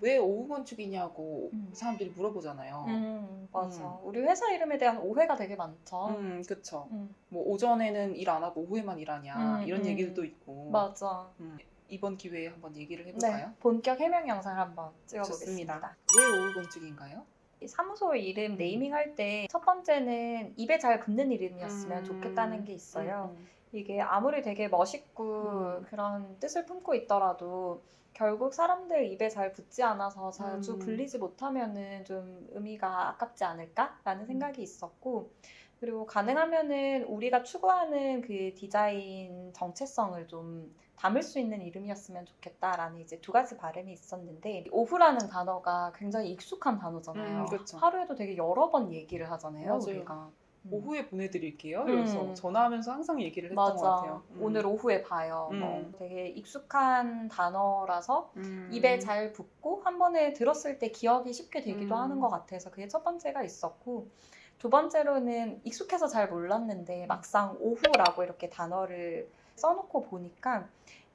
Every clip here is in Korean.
왜 오후 건축이냐고 음. 사람들이 물어보잖아요. 음, 맞아. 음. 우리 회사 이름에 대한 오해가 되게 많죠. 음, 그쵸. 음, 뭐 오전에는 일 안 하고 오후에만 일하냐 음, 이런 음. 얘기도 있고. 맞아. 음, 이번 기회에 한번 얘기를 해볼까요? 네, 본격 해명 영상을 한번 찍어보겠습니다. 좋습니다. 왜 오후 건축인가요? 이 사무소 이름 네이밍할 때 첫 번째는 입에 잘 붙는 이름이었으면 음. 좋겠다는 게 있어요. 음, 이게 아무리 되게 멋있고 음. 그런 뜻을 품고 있더라도 결국 사람들 입에 잘 붙지 않아서 자주 음. 불리지 못하면은 좀 의미가 아깝지 않을까라는 생각이 있었고 그리고 가능하면은 우리가 추구하는 그 디자인 정체성을 좀 담을 수 있는 이름이었으면 좋겠다라는 이제 두 가지 바람이 있었는데 오후라는 단어가 굉장히 익숙한 단어잖아요. 음. 하루에도 되게 여러 번 얘기를 하잖아요. 맞아요. 우리가. 음. 오후에 보내드릴게요. 음. 그래서 전화하면서 항상 얘기를 했던 맞아. 것 같아요. 음. 오늘 오후에 봐요. 뭐 음. 되게 익숙한 단어라서 음. 입에 잘 붙고 한 번에 들었을 때 기억이 쉽게 되기도 음. 하는 것 같아서 그게 첫 번째가 있었고 두 번째로는 익숙해서 잘 몰랐는데 막상 오후라고 이렇게 단어를 써놓고 보니까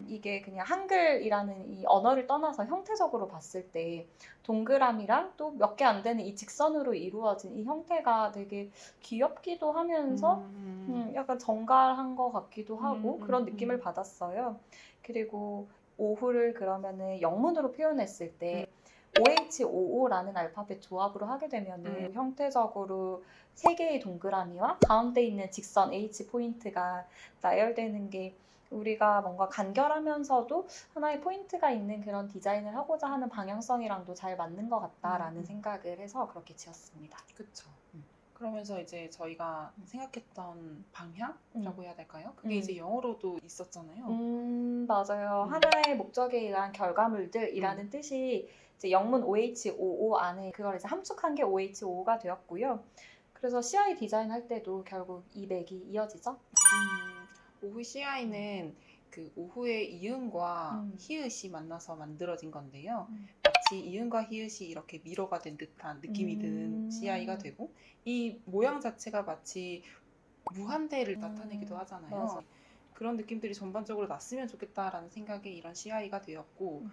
이게 그냥 한글이라는 이 언어를 떠나서 형태적으로 봤을 때 동그라미랑 또 몇 개 안 되는 이 직선으로 이루어진 이 형태가 되게 귀엽기도 하면서 음. 음, 약간 정갈한 것 같기도 하고 음, 음, 그런 음. 느낌을 받았어요. 그리고 오후를 그러면은 영문으로 표현했을 때 OHOO라는 알파벳 조합으로 하게 되면 은 음. 형태적으로 세 개의 동그라미와 가운데 있는 직선 H 포인트가 나열되는 게 우리가 뭔가 간결하면서도 하나의 포인트가 있는 그런 디자인을 하고자 하는 방향성이랑도 잘 맞는 것 같다라는 음. 생각을 해서 그렇게 지었습니다. 그쵸. 그러면서 이제 저희가 생각했던 방향이라고 해야 될까요? 그게 음. 이제 영어로도 있었잖아요. 음, 맞아요. 음. 하나의 목적에 의한 결과물들이라는 뜻이 이제 영문 OHOO 안에 그걸 이제 함축한 게 OHO가 되었고요. 그래서 CI 디자인 할 때도 결국 이 맥이 이어지죠. 음, 오후 CI는 그 오후의 이음과 음. 히읗이 만나서 만들어진 건데요. 음. 마치 이음과 히읗이 이렇게 미로가 된 듯한 느낌이 드는 음. CI가 되고 이 모양 자체가 마치 무한대를 나타내기도 음, 하잖아요. 맞아. 그런 느낌들이 전반적으로 났으면 좋겠다라는 생각에 이런 CI가 되었고 음.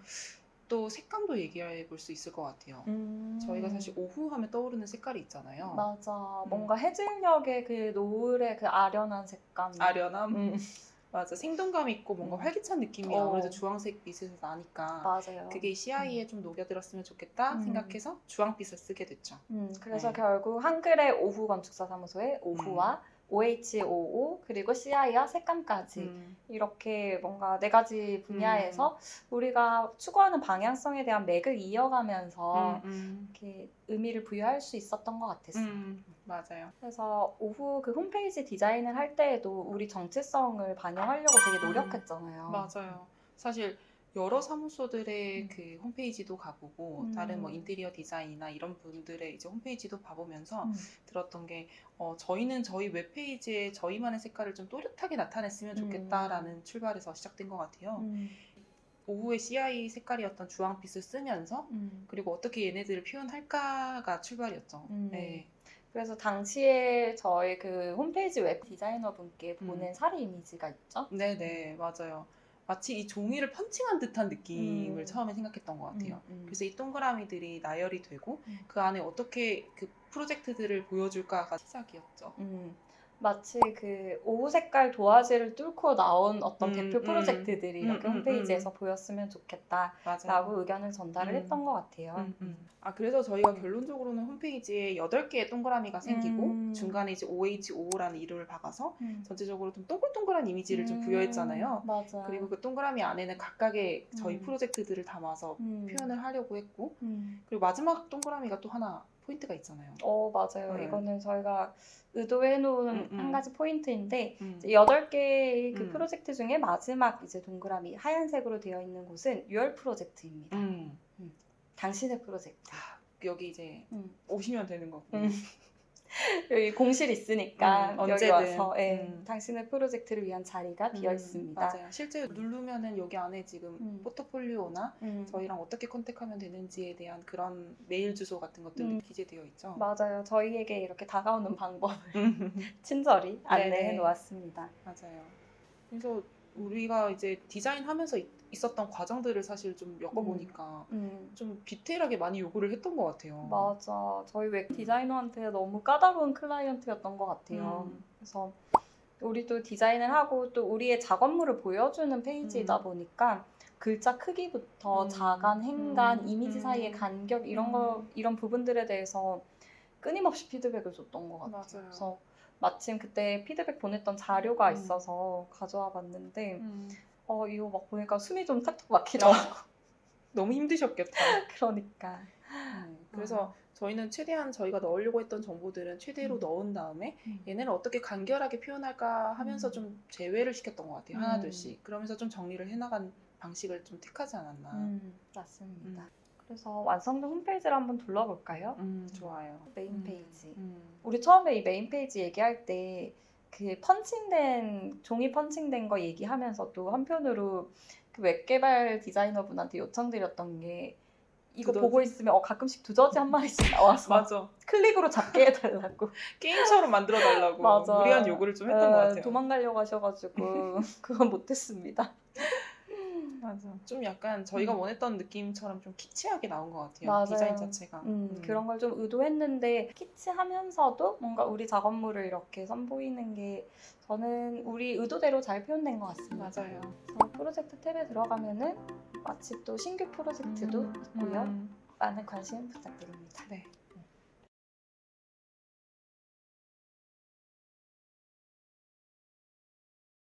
또 색감도 얘기해 볼 수 있을 것 같아요. 음. 저희가 사실 오후 하면 떠오르는 색깔이 있잖아요. 맞아. 음. 뭔가 해질녘의 그 노을의 그 아련한 색감. 아련함. 음, 맞아. 생동감 있고 뭔가 음. 활기찬 느낌이 어. 아무래도 주황색 빛에서 나니까 맞아요. 그게 CI에 좀 녹여들었으면 좋겠다 음. 생각해서 주황빛을 쓰게 됐죠. 음, 그래서 네. 결국 한글의 오후 건축사 사무소의 오후와 OHOO 그리고 CI와 색감까지 음. 이렇게 뭔가 네 가지 분야에서 우리가 추구하는 방향성에 대한 맥을 이어가면서 음, 음. 이렇게 의미를 부여할 수 있었던 것 같았어요. 음, 맞아요. 그래서 오후 그 홈페이지 디자인을 할 때에도 우리 정체성을 반영하려고 되게 노력했잖아요. 맞아요. 사실 여러 사무소들의 음. 그 홈페이지도 가보고 음. 다른 뭐 인테리어 디자인이나 이런 분들의 이제 홈페이지도 봐보면서 음. 들었던 게 어, 저희는 저희 웹페이지에 저희만의 색깔을 좀 또렷하게 나타냈으면 좋겠다라는 출발에서 시작된 것 같아요. 음. 오후에 CI 색깔이었던 주황빛을 쓰면서 음. 그리고 어떻게 얘네들을 표현할까가 출발이었죠. 음. 네. 그래서 당시에 저희 그 홈페이지 웹 디자이너 분께 보낸 음. 사례 이미지가 있죠. 네네, 맞아요. 마치 이 종이를 펀칭한 듯한 느낌을 음. 처음에 생각했던 것 같아요. 음, 음. 그래서 이 동그라미들이 나열이 되고 음. 그 안에 어떻게 그 프로젝트들을 보여줄까가 시작이었죠. 음, 마치 그 오후 색깔 도화지를 뚫고 나온 어떤 음, 대표 음. 프로젝트들이 이렇게 음, 음, 홈페이지에서 보였으면 좋겠다라고. 의견을 전달을 음. 했던 것 같아요. 음, 음. 아 그래서 저희가 음. 결론적으로는 홈페이지에 8개의 동그라미가 생기고 음. 중간에 이제 OHO라는 이름을 박아서 음. 전체적으로 좀 동글동글한 이미지를 좀 음, 부여했잖아요. 맞아. 그리고 그 동그라미 안에는 각각의 저희 음. 프로젝트들을 담아서 음. 표현을 하려고 했고 음. 그리고 마지막 동그라미가 또 하나 포인트가 있잖아요. 어 맞아요. 음. 이거는 저희가 의도해 놓은 음, 음. 한 가지 포인트인데 음. 이제 여덟 개의 그 음. 프로젝트 중에 마지막 이제 동그라미 하얀색으로 되어 있는 곳은 유얼 프로젝트입니다. 음. 당신의 프로젝트. 아, 여기 이제 음. 오시면 되는 거고. 음. 여기 공실 있으니까 음, 여기 언제든. 와서 예, 음. 당신의 프로젝트를 위한 자리가 비어 음, 있습니다. 맞아요. 실제 누르면은 여기 안에 지금 음. 포트폴리오나 음. 저희랑 어떻게 컨택하면 되는지에 대한 그런 메일 주소 같은 것들도 음. 기재되어 있죠. 맞아요. 저희에게 이렇게 다가오는 방법을 음. 친절히 안내해. 놓았습니다. 맞아요. 그래서 우리가 이제 디자인하면서 있- 있었던 과정들을 사실 좀 엮어보니까 음. 좀 디테일하게 많이 요구를 했던 것 같아요. 맞아. 저희 웹 디자이너한테 너무 까다로운 클라이언트였던 것 같아요. 음. 그래서 우리도 디자인을 하고 또 우리의 작업물을 보여주는 페이지이다 음. 보니까 글자 크기부터 음. 자간, 행간, 음. 이미지 음. 사이의 간격 이런 음. 거 이런 부분들에 대해서 끊임없이 피드백을 줬던 것 같아요. 맞아요. 그래서 마침 그때 피드백 보냈던 자료가 음. 있어서 가져와 봤는데 음. 어 이거 막 보니까 숨이 좀 탁탁 막히더라고. 너무 힘드셨겠다. 그러니까. 음, 그래서 저희는 최대한 저희가 넣으려고 했던 정보들은 최대로 음. 넣은 다음에 음. 얘네를 어떻게 간결하게 표현할까 하면서 음. 좀 제외를 시켰던 것 같아요. 음. 하나둘씩. 그러면서 좀 정리를 해나간 방식을 좀 택하지 않았나. 음, 맞습니다. 음. 그래서 완성된 홈페이지를 한번 둘러볼까요? 음, 좋아요. 메인 음. 페이지. 음. 우리 처음에 이 메인 페이지 얘기할 때 그 펀칭된 종이 펀칭된 거 얘기하면서도 한편으로 그 웹 개발 디자이너분한테 요청드렸던 게 이거 두더지? 보고 있으면 어, 가끔씩 두더지 한 마리씩 나와서 맞아. 클릭으로 잡게 해달라고 게임처럼 만들어 달라고. 무리한 요구를 좀 했던 에, 것 같아요. 도망가려고 하셔가지고 그건 못했습니다. 맞아. 좀 약간 저희가 음. 원했던 느낌처럼 좀 키치하게 나온 것 같아요. 맞아요. 디자인 자체가. 음, 음. 그런 걸 좀 의도했는데 키치하면서도 뭔가 우리 작업물을 이렇게 선보이는 게 저는 우리 의도대로 잘 표현된 것 같습니다. 맞아요. 그래서 프로젝트 탭에 들어가면은 마치 또 신규 프로젝트도 음, 있고요. 음. 많은 관심 부탁드립니다. 네.